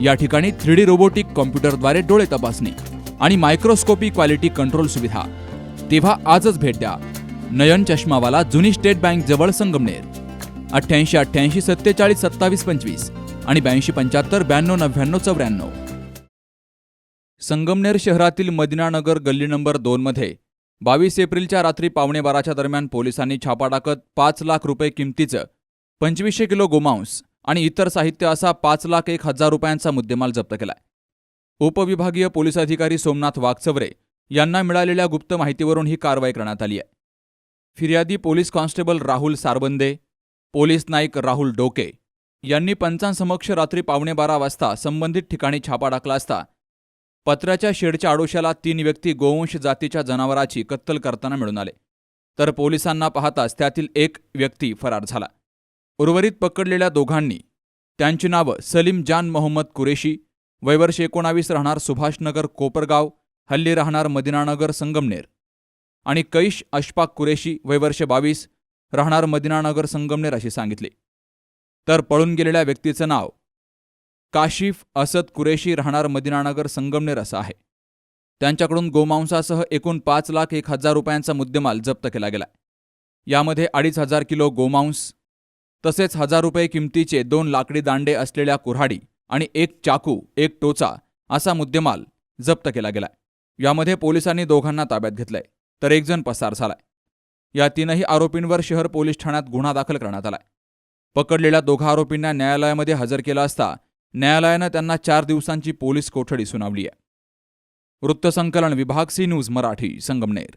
या ठिकाणी three D robotic कॉम्प्युटरद्वारे डोळे तपासणी आणि मायक्रोस्कोपी क्वालिटी कंट्रोल सुविधा. तेव्हा आजच भेट द्या. नयन चष्मावाला जुनी स्टेट बँक जवळ संगमनेर. अठ्ठ्याऐंशी अठ्ठ्याऐंशी सत्तेचाळीस सत्तावीस पंचवीस आणि ब्याऐंशी पंच्याहत्तर ब्याण्णव नव्याण्णव चौऱ्याण्णव. संगमनेर शहरातील मदिनानगर गल्ली नंबर दोनमध्ये बावीस एप्रिलच्या रात्री पावणे बाराच्या दरम्यान पोलिसांनी छापा टाकत पाच लाख रुपये किमतीचं पंचवीसशे किलो गोमांस आणि इतर साहित्य असा पाच लाख एक हजार रुपयांचा मुद्देमाल जप्त केलाय. उपविभागीय पोलीस अधिकारी सोमनाथ वाघचवरे यांना मिळालेल्या गुप्त माहितीवरून ही कारवाई करण्यात आली आहे. फिर्यादी police constable Rahul Sarbande police Naik Rahul Doke यांनी पंचांसमक्ष रात्री पावणे बारा वाजता संबंधित ठिकाणी छापा टाकला असता पत्र्याच्या शेडच्या आडोशाला तीन व्यक्ती गोवंश जातीच्या जनावराची कत्तल करताना मिळून आले. तर पोलिसांना पाहताच त्यातील एक व्यक्ती फरार झाला. उर्वरित पकडलेल्या दोघांनी त्यांची नावं सलीम जान मोहम्मद कुरेशी वयवर्ष एकोणावीस राहणार सुभाषनगर कोपरगाव हल्ली राहणार मदिनानगर संगमनेर आणि कैश अशफाक कुरेशी वयवर्ष बावीस राहणार मदिनानगर संगमनेर अशी सांगितले. तर पळून गेलेल्या व्यक्तीचं नाव काशिफ असद कुरेशी राहणार मदिनानगर संगमनेर असं आहे. त्यांच्याकडून गोमांसासह एकूण पाच लाख एक हजार रुपयांचा मुद्देमाल जप्त केला गेला. यामध्ये अडीच हजार किलो गोमांस तसेच हजार रुपये किमतीचे दोन लाकडी दांडे असलेल्या कुऱ्हाडी आणि एक चाकू एक टोचा असा मुद्देमाल जप्त केला गेलाय. यामध्ये पोलिसांनी दोघांना ताब्यात घेतलंय तर एकजण पसार झालाय. या तीनही आरोपींवर शहर पोलीस ठाण्यात गुन्हा दाखल करण्यात आलाय. पकडलेल्या दोघा आरोपींना न्यायालयामध्ये हजर केलं असता न्यायालयानं त्यांना चार दिवसांची पोलीस कोठडी सुनावली आहे. वृत्तसंकलन विभाग सी न्यूज मराठी संगमनेर.